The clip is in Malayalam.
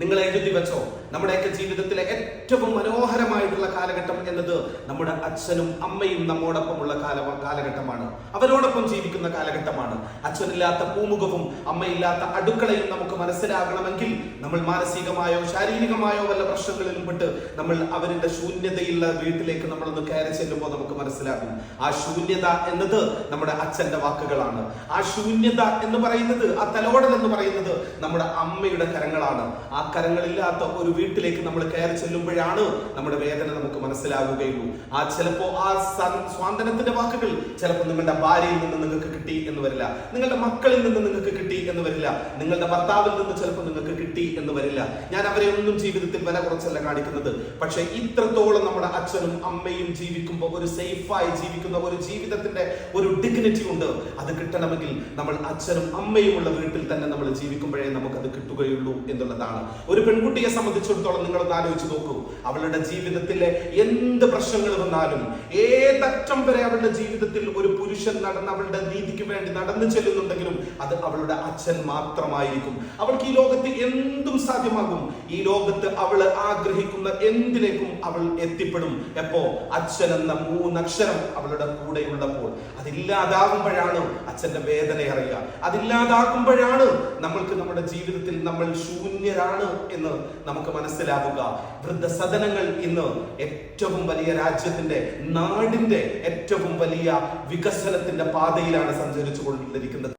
നിങ്ങൾ എഴുതി വെച്ചോ. നമ്മുടെയൊക്കെ ജീവിതത്തിലെ ഏറ്റവും മനോഹരമായിട്ടുള്ള കാലഘട്ടം എന്നത് നമ്മുടെ അച്ഛനും അമ്മയും നമ്മോടൊപ്പമുള്ള കാല കാലഘട്ടമാണ്. അവരോടൊപ്പം ജീവിക്കുന്ന കാലഘട്ടമാണ്. അച്ഛനില്ലാത്ത പൂമുഖവും അമ്മയില്ലാത്ത അടുക്കളയും നമുക്ക് മനസ്സിലാകണമെങ്കിൽ നമ്മൾ മാനസികമായോ ശാരീരികമായോ വല്ല പ്രശ്നങ്ങളിലും പെട്ട് നമ്മൾ അവരുടെ ശൂന്യതയുള്ള വീട്ടിലേക്ക് നമ്മളൊന്ന് കയറി ചെല്ലുമ്പോൾ നമുക്ക് മനസ്സിലാകും. ആ ശൂന്യത എന്നത് നമ്മുടെ അച്ഛന്റെ വാക്കുകളാണ്. ആ ശൂന്യത എന്ന് പറയുന്നത് ആ തലോടൽ എന്ന് പറയുന്നത് നമ്മുടെ അമ്മയുടെ കരങ്ങളാണ്. ആ കരങ്ങളില്ലാത്ത ഒരു വീട്ടിലേക്ക് നമ്മൾ കയറി ചെല്ലുമ്പോഴാണ് നമ്മുടെ വേദന നമുക്ക് മനസ്സിലാകുകയുള്ളൂ. ആ ചിലപ്പോ ആ സ്വാതന്ത്ര്യത്തിന്റെ വാക്കുകൾ ചിലപ്പോൾ നിങ്ങളുടെ ഭാര്യയിൽ നിന്ന് നിങ്ങൾക്ക് കിട്ടി എന്ന് വരില്ല. നിങ്ങളുടെ മക്കളിൽ നിന്ന് നിങ്ങൾക്ക് കിട്ടി എന്ന് വരില്ല. നിങ്ങളുടെ ഭർത്താവിൽ നിന്ന് ചിലപ്പോൾ നിങ്ങൾക്ക് കിട്ടി എന്ന് വരില്ല. ഞാൻ അവരെ ഒന്നും ജീവിതത്തിൽ വില കുറച്ചല്ല കാണിക്കുന്നത്. പക്ഷെ ഇത്രത്തോളം നമ്മുടെ അച്ഛനും അമ്മയും ജീവിക്കുമ്പോൾ ഒരു സേഫായി ജീവിക്കുന്ന ഒരു ജീവിതത്തിന്റെ ഒരു ഡിഗ്നിറ്റി ഉണ്ട്. അത് കിട്ടണമെങ്കിൽ നമ്മൾ അച്ഛനും അമ്മയും ഉള്ള വീട്ടിൽ തന്നെ നമ്മൾ ജീവിക്കുമ്പോഴേ നമുക്ക് അത് കിട്ടുകയുള്ളൂ എന്നുള്ളതാണ്. ഒരു പെൺകുട്ടിയെ സംബന്ധിച്ചിടത്തോളം നിങ്ങളൊന്ന് ആലോചിച്ച് നോക്കൂ. അവളുടെ ജീവിതത്തിലെ എന്ത് പ്രശ്നങ്ങൾ വന്നാലും ഏതറ്റം വരെ അവളുടെ ജീവിതത്തിൽ ഒരു പുരുഷൻ നടന്ന് അവളുടെ നീതിക്ക് വേണ്ടി നടന്നു ചെല്ലുന്നുണ്ടെങ്കിലും അത് അവളുടെ അച്ഛൻ മാത്രമായിരിക്കും. അവൾക്ക് ഈ ലോകത്ത് എന്തും സാധ്യമാകും. ഈ ലോകത്ത് അവൾ ആഗ്രഹിക്കുന്ന എന്തിലേക്കും അവൾ എത്തിപ്പെടും. എപ്പോ? അച്ഛൻ എന്ന മൂന്നക്ഷരം അവളുടെ കൂടെ ഉള്ളപ്പോൾ അതില്ലാതാകുമ്പോഴാണ് അച്ഛന്റെ വേദന അറിയുക. അതില്ലാതാകുമ്പോഴാണ് നമ്മൾക്ക് നമ്മുടെ ജീവിതത്തിൽ നമ്മൾ ശൂന്യരാണ് എന്ന് നമുക്ക് മനസ്സിലാവുക. വൃദ്ധസദനങ്ങൾ ഇന്ന് ഏറ്റവും വലിയ രാജ്യത്തിന്റെ നാടിന്റെ ഏറ്റവും വലിയ വികസനത്തിന്റെ പാതയിലാണ് സഞ്ചരിച്ചു കൊണ്ടിരിക്കുന്നത്